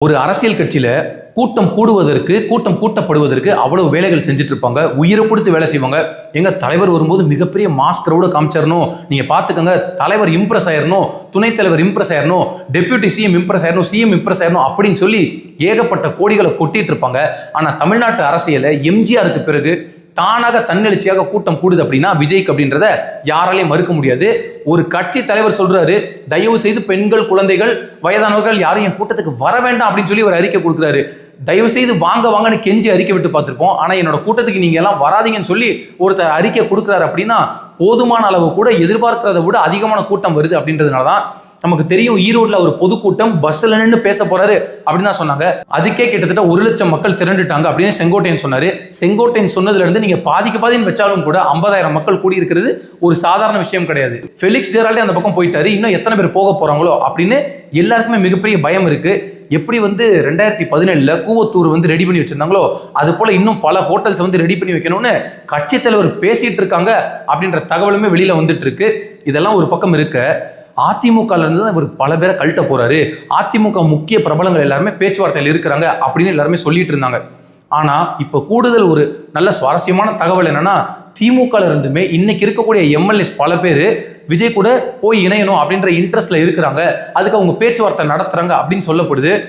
ஒரு அரசியல் கட்சியில கூட்டம் கூடுவதற்கு கூட்டம் கூட்டப்படுவதற்கு அவ்வளவு வேலைகள் செஞ்சுட்டு இருப்பாங்க உயிரை கொடுத்து வேலை செய்வாங்க. எங்க தலைவர் வரும்போது மிகப்பெரிய மாஸ்கரோட காமிச்சிடணும் நீங்க பாத்துக்கோங்க தலைவர் இம்ப்ரெஸ் ஆயிரணும் துணைத் தலைவர் இம்ப்ரெஸ் ஆயிரணும் டெப்யூட்டி சிஎம் இம்ப்ரெஸ் ஆயிரணும் சிஎம் இம்ப்ரெஸ் ஆயிரணும் அப்படின்னு சொல்லி ஏகப்பட்ட கோடிகளை கொட்டிட்டு இருப்பாங்க ஆனா தமிழ்நாட்டு அரசியல எம்ஜிஆருக்கு பிறகு தானாக தன்னெழுச்சியாக கூட்டம் கூடுது அப்படின்னா விஜய்க்கு அப்படின்றத யாராலையும் மறுக்க முடியாது. ஒரு கட்சி தலைவர் சொல்றாரு தயவு செய்து பெண்கள் குழந்தைகள் வயதானவர்கள் யாரும் என் கூட்டத்துக்கு வர வேண்டாம் அப்படின்னு சொல்லி ஒரு அறிக்கை கொடுக்குறாரு. தயவு செய்து வாங்க வாங்கன்னு கெஞ்சி அறிக்கை விட்டு பார்த்துருப்போம். ஆனா என்னோட கூட்டத்துக்கு நீங்க எல்லாம் வராதீங்கன்னு சொல்லி ஒருத்தர் அறிக்கை கொடுக்குறாரு அப்படின்னா போதுமான அளவு கூட எதிர்பார்க்கிறத விட அதிகமான கூட்டம் வருது அப்படின்றதுனால தான் நமக்கு தெரியும் ஈரோட்ல ஒரு பொதுக்கூட்டம் பஸ்ல நின்று பேச போறாரு அப்படின்னு தான் சொன்னாங்க. அதுக்கே கிட்டத்தட்ட ஒரு லட்சம் மக்கள் திரண்டுட்டாங்க அப்படின்னு செங்கோட்டையன் சொன்னாரு. செங்கோட்டையன் சொன்னதுல இருந்து நீங்க பாதிக்கு பாதின்னு வச்சாலும் கூட ஐம்பதாயிரம் மக்கள் கூடி இருக்கிறது ஒரு சாதாரண விஷயம் கிடையாது. ஃபெலிக்ஸ் ஜெரால்டே அந்த பக்கம் போயிட்டாரு. இன்னும் எத்தனை பேர் போக போறாங்களோ அப்படின்னு எல்லாருக்குமே மிகப்பெரிய பயம் இருக்கு. எப்படி வந்து ரெண்டாயிரத்தி பதினேழுல கூவத்தூர் வந்து ரெடி பண்ணி வச்சிருந்தாங்களோ அது போல இன்னும் பல ஹோட்டல்ஸ் வந்து ரெடி பண்ணி வைக்கணும்னு கட்சி தலைவர் பேசிட்டு இருக்காங்க அப்படின்ற தகவலுமே வெளியில வந்துட்டு இருக்கு. இதெல்லாம் ஒரு பக்கம் இருக்க. அதிமுகல இருந்து தான் இவர் பல பேரை கழட்ட போறாரு. அதிமுக முக்கிய பிரபலங்கள் எல்லாருமே பேச்சுவார்த்தையில் இருக்கிறாங்க அப்படின்னு எல்லாருமே சொல்லிட்டு இருந்தாங்க. ஆனா இப்ப கூடுதல் ஒரு நல்ல சுவாரஸ்யமான தகவல் என்னன்னா திமுக இருந்துமே இன்னைக்கு இருக்கக்கூடிய எம்எல்ஏஸ் பல பேர் விஜய் கூட போய் இணையணும் அப்படின்ற இன்ட்ரெஸ்ட்ல இருக்கிறாங்க. அதுக்கு அவங்க பேச்சுவார்த்தை நடத்துறாங்க அப்படின்னு சொல்லப்படுது.